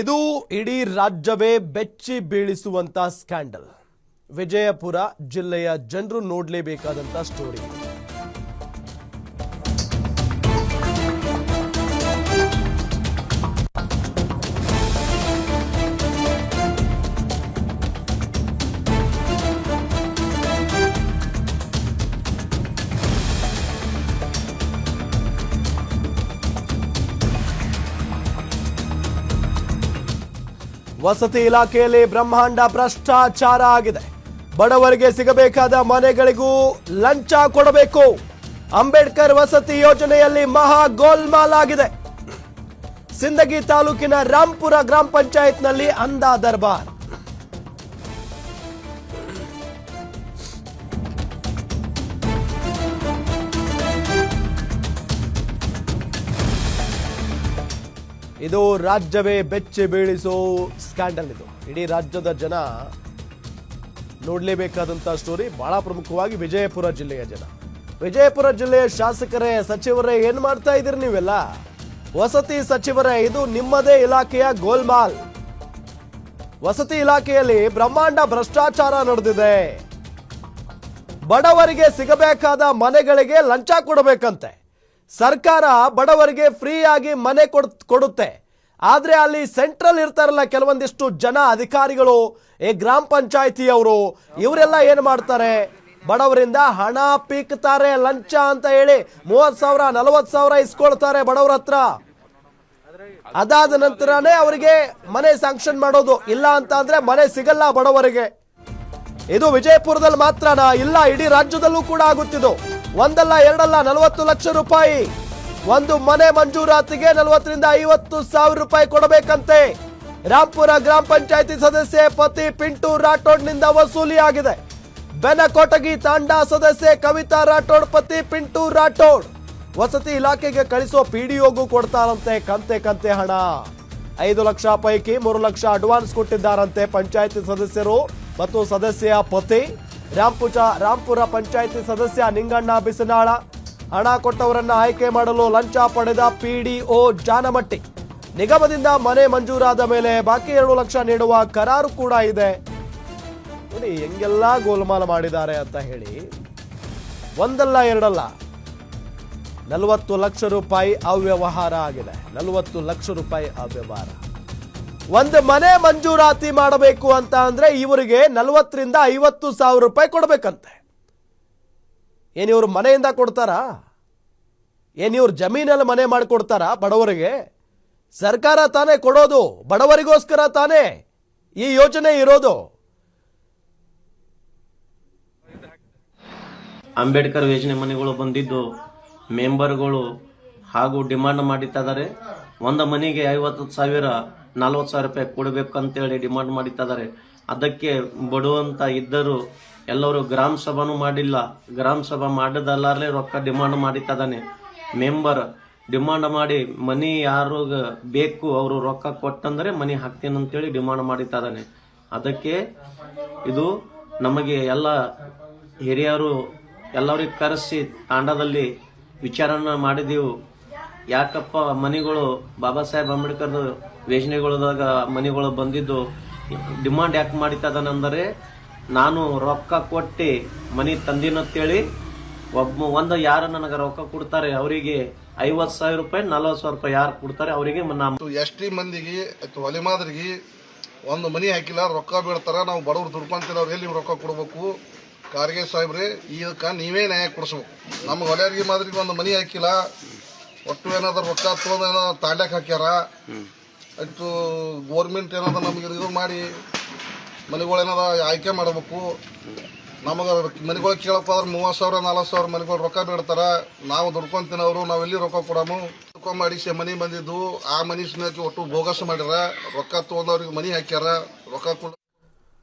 ಇದು ಇಡೀ ರಾಜ್ಯವೇ ಬೆಚ್ಚಿ ಬೀಳಿಸುವಂತ ಸ್ಕ್ಯಾಂಡಲ್. ವಿಜಯಪುರ ಜಿಲ್ಲೆಯ ಜನರು ನೋಡಲೇಬೇಕಾದಂತ ಸ್ಟೋರಿ ವಸತಿ ಇಲಾಖೆಯಲ್ಲಿ ಬ್ರಹ್ಮಾಂಡ ಭ್ರಷ್ಟಾಚಾರ ಆಗಿದೆ. ಬಡವರಿಗೆ ಸಿಗಬೇಕಾದ ಮನೆಗಳಿಗೂ ಲಂಚ ಕೊಡಬೇಕು. ಅಂಬೇಡ್ಕರ್ ವಸತಿ ಯೋಜನೆಯಲ್ಲಿ ಮಹಾ ಗೋಲ್ಮಾಲ್ ಆಗಿದೆ. ಸಿಂದಗಿ ತಾಲೂಕಿನ ರಾಂಪುರ ಗ್ರಾಮ ಪಂಚಾಯತ್ನಲ್ಲಿ ಅಂದಾ ದರ್ಬಾರ್. ಇದು ರಾಜ್ಯವೇ ಬೆಚ್ಚಿ ಬೀಳಿಸೋ ಸ್ಕ್ಯಾಂಡಲ್ ಇದು. ಇಡೀ ರಾಜ್ಯದ ಜನ ನೋಡಲೇಬೇಕಾದಂಥ ಸ್ಟೋರಿ ಬಹಳ ಪ್ರಮುಖವಾಗಿ ವಿಜಯಪುರ ಜಿಲ್ಲೆಯ ಜನ. ವಿಜಯಪುರ ಜಿಲ್ಲೆಯ ಶಾಸಕರೇ, ಸಚಿವರೇ, ಏನ್ ಮಾಡ್ತಾ ಇದ್ದೀರಿ ನೀವೆಲ್ಲ? ವಸತಿ ಸಚಿವರೇ, ಇದು ನಿಮ್ಮದೇ ಇಲಾಖೆಯ ಗೋಲ್ಮಾಲ್. ವಸತಿ ಇಲಾಖೆಯಲ್ಲಿ ಬ್ರಹ್ಮಾಂಡ ಭ್ರಷ್ಟಾಚಾರ ನಡೆದಿದೆ. ಬಡವರಿಗೆ ಸಿಗಬೇಕಾದ ಮನೆಗಳಿಗೆ ಲಂಚ ಕೊಡಬೇಕಂತೆ. ಸರ್ಕಾರ ಬಡವರಿಗೆ ಫ್ರೀಯಾಗಿ ಮನೆ ಕೊಡ್, ಕೊಡುತ್ತೆ. ಆದ್ರೆ ಅಲ್ಲಿ ಸೆಂಟ್ರಲ್ ಇರ್ತಾರಲ್ಲ ಕೆಲವೊಂದಿಷ್ಟು ಜನ ಅಧಿಕಾರಿಗಳು ಈ ಗ್ರಾಮ ಪಂಚಾಯಿತಿಯವರು, ಇವರೆಲ್ಲ ಏನು ಮಾಡ್ತಾರೆ? ಬಡವರಿಂದ ಹಣ ಪೀಕ್ತಾರೆ, ಲಂಚ ಅಂತ ಹೇಳಿ ಮೂವತ್ತು ಸಾವಿರ, ನಲವತ್ತು ಸಾವಿರ ಇಸ್ಕೊಳ್ತಾರೆ ಬಡವರ ಹತ್ರ. ಅದಾದ ನಂತರನೇ ಅವರಿಗೆ ಮನೆ ಸ್ಯಾಂಕ್ಷನ್ ಮಾಡೋದು. ಇಲ್ಲ ಅಂತ ಅಂದ್ರೆ ಮನೆ ಸಿಗಲ್ಲ ಬಡವರಿಗೆ. ಇದು ವಿಜಯಪುರದಲ್ಲಿ ಮಾತ್ರನಾ, ಇಲ್ಲ, ಇಡೀ ರಾಜ್ಯದಲ್ಲೂ ಕೂಡ ಆಗುತ್ತಿದ್ದು. ಒಂದಲ್ಲ, ಎರಡಲ್ಲ, ನಲವತ್ತು ಲಕ್ಷ ರೂಪಾಯಿ. ಒಂದು ಮನೆ ಮಂಜೂರಾತಿಗೆ ನಲವತ್ತರಿಂದ ಐವತ್ತು ಸಾವಿರ ರೂಪಾಯಿ ಕೊಡಬೇಕಂತೆ. ರಾಂಪುರ ಗ್ರಾಮ ಪಂಚಾಯಿತಿ ಸದಸ್ಯೆ ಪತಿ ಪಿಂಟು ರಾಠೋಡ್ನಿಂದ ವಸೂಲಿಯಾಗಿದೆ. ಬೆನಕೋಟಗಿ ತಾಂಡಾ ಸದಸ್ಯೆ ಕವಿತಾ ರಾಠೋಡ್, ಪತಿ ಪಿಂಟು ರಾಠೋಡ್. ವಸತಿ ಇಲಾಖೆಗೆ ಕಳಿಸೋ ಪಿಡಿಒಗೂ ಕೊಡ್ತಾರಂತೆ, ಕಂತೆ ಕಂತೆ ಹಣ. ಐದು ಲಕ್ಷ ಪೈಕಿ ಮೂರು ಲಕ್ಷ ಅಡ್ವಾನ್ಸ್ ಕೊಟ್ಟಿದ್ದಾರಂತೆ ಪಂಚಾಯತಿ ಸದಸ್ಯರು ಮತ್ತು ಸದಸ್ಯ ಪತಿ. ರಾಂಪುಚ ರಾಂಪುರ ಪಂಚಾಯತಿ ಸದಸ್ಯ ನಿಂಗಣ್ಣ ಬಿಸನಾಳ ಹಣ ಕೊಟ್ಟವರನ್ನ ಆಯ್ಕೆ ಮಾಡಲು ಲಂಚ ಪಡೆದ ಪಿಡಿಒ ಜಾನಮಟ್ಟಿ. ನಿಗಮದಿಂದ ಮನೆ ಮಂಜೂರಾದ ಮೇಲೆ ಬಾಕಿ ಎರಡು ಲಕ್ಷ ನೀಡುವ ಕರಾರು ಕೂಡ ಇದೆ. ನೋಡಿ, ಹೆಂಗೆಲ್ಲ ಗೋಲ್ಮಾಲ್ ಮಾಡಿದ್ದಾರೆ ಅಂತ ಹೇಳಿ. ಒಂದಲ್ಲ ಎರಡಲ್ಲ. ನಲವತ್ತು ಲಕ್ಷ ರೂಪಾಯಿ ಅವ್ಯವಹಾರ ಆಗಿದೆ. ನಲವತ್ತು ಲಕ್ಷ ರೂಪಾಯಿ ಅವ್ಯವಹಾರ. ಒಂದು ಮನೆ ಮಂಜೂರಾತಿ ಮಾಡಬೇಕು ಅಂತ ಅಂದ್ರೆ ಇವರಿಗೆ ನಲವತ್ತರಿಂದ ಐವತ್ತು ಸಾವಿರ ರೂಪಾಯಿ ಕೊಡ್ಬೇಕಂತೆ. ಏನ್ ಇವ್ರು ಮನೆಯಿಂದ ಕೊಡ್ತಾರಾ? ಏನು ಇವ್ರು ಜಮೀನಲ್ಲಿ ಮನೆ ಮಾಡಿಕೊಡ್ತಾರಾ ಬಡವರಿಗೆ? ಸರ್ಕಾರ ತಾನೇ ಕೊಡೋದು, ಬಡವರಿಗೋಸ್ಕರ ತಾನೇ ಈ ಯೋಜನೆ ಇರೋದು. ಅಂಬೇಡ್ಕರ್ ಯೋಜನೆ ಮನೆಗಳು ಬಂದಿದ್ದು, ಮೆಂಬರ್ಗಳು ಹಾಗೂ ಡಿಮಾಂಡ್ ಮಾಡಿದ್ದಾರೆ ಒಂದು ಮನೆಗೆ ಐವತ್ತು ಸಾವಿರ ನಲ್ವತ್ತು ಸಾವಿರ ರೂಪಾಯಿ ಕೊಡಬೇಕಂತೇಳಿ ಡಿಮಾಂಡ್ ಮಾಡಿದ್ದಾರೆ ಅದಕ್ಕೆ ಬಡುವಂತ ಇದ್ದರು ಎಲ್ಲರೂ ಗ್ರಾಮ ಸಭಾನು ಮಾಡಿಲ್ಲ. ಗ್ರಾಮ ಸಭಾ ರೊಕ್ಕ ಡಿಮಾಂಡ್ ಮಾಡಿದ್ದಾನೆ ಮೆಂಬರ್ ಡಿಮಾಂಡ್ ಮಾಡಿ ಮನಿ ಯಾರು ಬೇಕು ಅವರು ರೊಕ್ಕ ಕೊಟ್ಟಂದರೆ ಮನಿ ಹಾಕ್ತೀನಿ ಅಂತೇಳಿ ಡಿಮಾಂಡ್ ಮಾಡಿದ್ದಾನೆ ಅದಕ್ಕೆ ಇದು ನಮಗೆ ಎಲ್ಲ ಹಿರಿಯರು ಎಲ್ಲರಿಗೆ ಕರೆಸಿ ತಾಂಡದಲ್ಲಿ ವಿಚಾರನ ಮಾಡಿದೆವು. ಯಾಕಪ್ಪ ಮನೆಗಳು, ಬಾಬಾ ಸಾಹೇಬ್ ಅಂಬೇಡ್ಕರ್ ಯೋಜನೆಗಳದಾಗ ಮನೆಗಳು ಬಂದಿದ್ದು, ಡಿಮಾಂಡ್ ಯಾಕೆ ಮಾಡಿತ್ತದನೆಂದರೆ ನಾನು ರೊಕ್ಕ ಕೊಟ್ಟು ಮನೆ ತಂದಿನಂತೇಳಿ, ಒಬ್ಬ ಒಂದು ಯಾರು ನನಗೆ ರೊಕ್ಕ ಕೊಡ್ತಾರೆ, ಅವರಿಗೆ ಐವತ್ತು ಸಾವಿರ ರೂಪಾಯಿ, ನಲ್ವತ್ತು ಸಾವಿರ ರೂಪಾಯಿ ಯಾರು ಕೊಡ್ತಾರೆ, ಅವರಿಗೆ ಎಸ್ ಟಿ ಮಂದಿಗೆ ಅಥವಾ ಹೊಲಿಮಾದ್ರಿಗೆ ಒಂದು ಮನಿ ಹಾಕಿಲ್ಲ, ರೊಕ್ಕ ಬೀಳ್ತಾರ, ನಾವು ಬಡವ್ರು ದುಡ್ಕೊಂತೀರ, ಅವ್ರು ಎಲ್ಲಿ ರೊಕ್ಕ ಕೊಡ್ಬೇಕು? ಖಾರ್ಗೆ ಸಾಹೇಬ್ರೆ ಇದಕ್ಕೆ ನೀವೇ ನ್ಯಾಯ ಕೊಡಿಸ್ಬೇಕು. ನಮ್ಗೆ ಹೊಲೆಯರಿಗೆ ಮಾದರಿಗೆ ಒಂದು ಮನಿ ಹಾಕಿಲ್ಲ ಒಟ್ಟು ಏನಾದ್ರು ರೊಕ್ಕ ತೊಗೊಂಡು ಏನೋ ತಾಂಡ್ಯಾಕ ಹಾಕ್ಯಾರ ಅಷ್ಟು ಗೋರ್ಮೆಂಟ್ ಏನಾದ ನಮಗೆ ಇದು ಮಾಡಿ ಮನೆಗಳು ಏನಾದ ಆಯ್ಕೆ ಮಾಡಬೇಕು. ನಮಗೆ ಮನೆಗಳು ಕೇಳಪ್ಪ ಅಂದ್ರೆ ಮೂವತ್ತು ಸಾವಿರ ನಾಲ್ಕು ಸಾವಿರ ಮನೆಗಳು ರೊಕ್ಕ ಬೇಡ್ತಾರ. ನಾವು ದುಡ್ಕೊಂತಿನವರು ನಾವು ಎಲ್ಲಿ ರೊಕ್ಕ ಕೊಡಮು? ದುಡ್ಕೊ ಮಾಡಿ ಸೇ ಮನೆ ಬಂದಿದ್ದು ಆ ಮನೆ ಸುಮ್ಮನೆ ಒಟ್ಟು ಬೋಗಸ್ ಮಾಡ್ಯಾರ. ರೊಕ್ಕ ತೊಗೊಂಡವ್ರಿಗೆ ಮನೆ ಹಾಕ್ಯಾರ. ರೊಕ್ಕ ಕೊಡ